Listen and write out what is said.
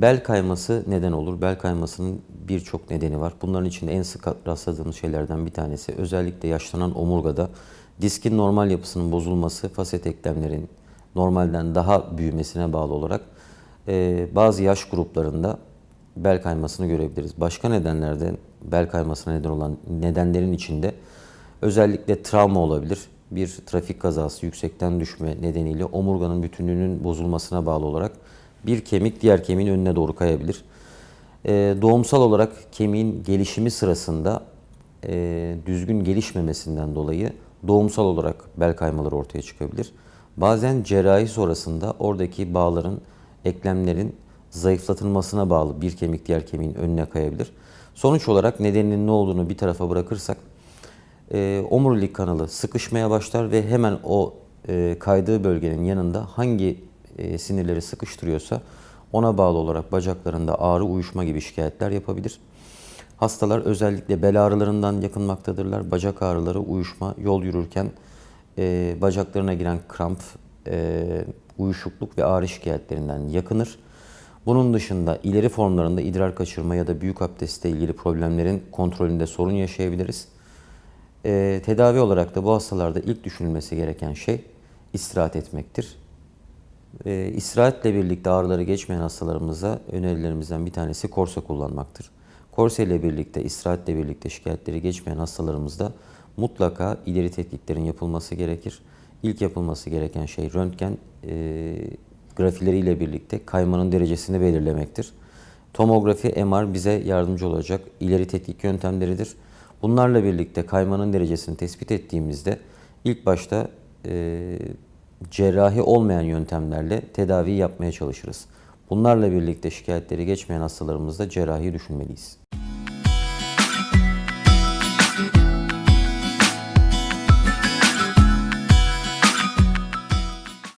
bel kayması neden olur? Bel kaymasının birçok nedeni var. Bunların içinde en sık rastladığımız şeylerden bir tanesi özellikle yaşlanan omurgada diskin normal yapısının bozulması, faset eklemlerin normalden daha büyümesine bağlı olarak e, bazı yaş gruplarında bel kaymasını görebiliriz. Başka nedenlerden bel kaymasına neden olan nedenlerin içinde özellikle travma olabilir. Bir trafik kazası, yüksekten düşme nedeniyle omurganın bütünlüğünün bozulmasına bağlı olarak bir kemik diğer kemiğin önüne doğru kayabilir. Ee, doğumsal olarak kemiğin gelişimi sırasında e, düzgün gelişmemesinden dolayı doğumsal olarak bel kaymaları ortaya çıkabilir. Bazen cerrahi sonrasında oradaki bağların, eklemlerin zayıflatılmasına bağlı bir kemik diğer kemiğin önüne kayabilir. Sonuç olarak nedeninin ne olduğunu bir tarafa bırakırsak e, omurilik kanalı sıkışmaya başlar ve hemen o e, kaydığı bölgenin yanında hangi e, sinirleri sıkıştırıyorsa ona bağlı olarak bacaklarında ağrı, uyuşma gibi şikayetler yapabilir. Hastalar özellikle bel ağrılarından yakınmaktadırlar. Bacak ağrıları, uyuşma, yol yürürken e, bacaklarına giren kramp, e, uyuşukluk ve ağrı şikayetlerinden yakınır. Bunun dışında ileri formlarında idrar kaçırma ya da büyük abdestle ilgili problemlerin kontrolünde sorun yaşayabiliriz. Ee, tedavi olarak da bu hastalarda ilk düşünülmesi gereken şey istirahat etmektir. Ee, istirahatle birlikte ağrıları geçmeyen hastalarımıza önerilerimizden bir tanesi korse kullanmaktır. Korse ile birlikte, istirahatle birlikte şikayetleri geçmeyen hastalarımızda mutlaka ileri tetkiklerin yapılması gerekir. İlk yapılması gereken şey röntgen e, grafileriyle birlikte kaymanın derecesini belirlemektir. Tomografi, MR bize yardımcı olacak ileri tetkik yöntemleridir. Bunlarla birlikte kaymanın derecesini tespit ettiğimizde ilk başta e, cerrahi olmayan yöntemlerle tedavi yapmaya çalışırız. Bunlarla birlikte şikayetleri geçmeyen hastalarımızda cerrahi düşünmeliyiz.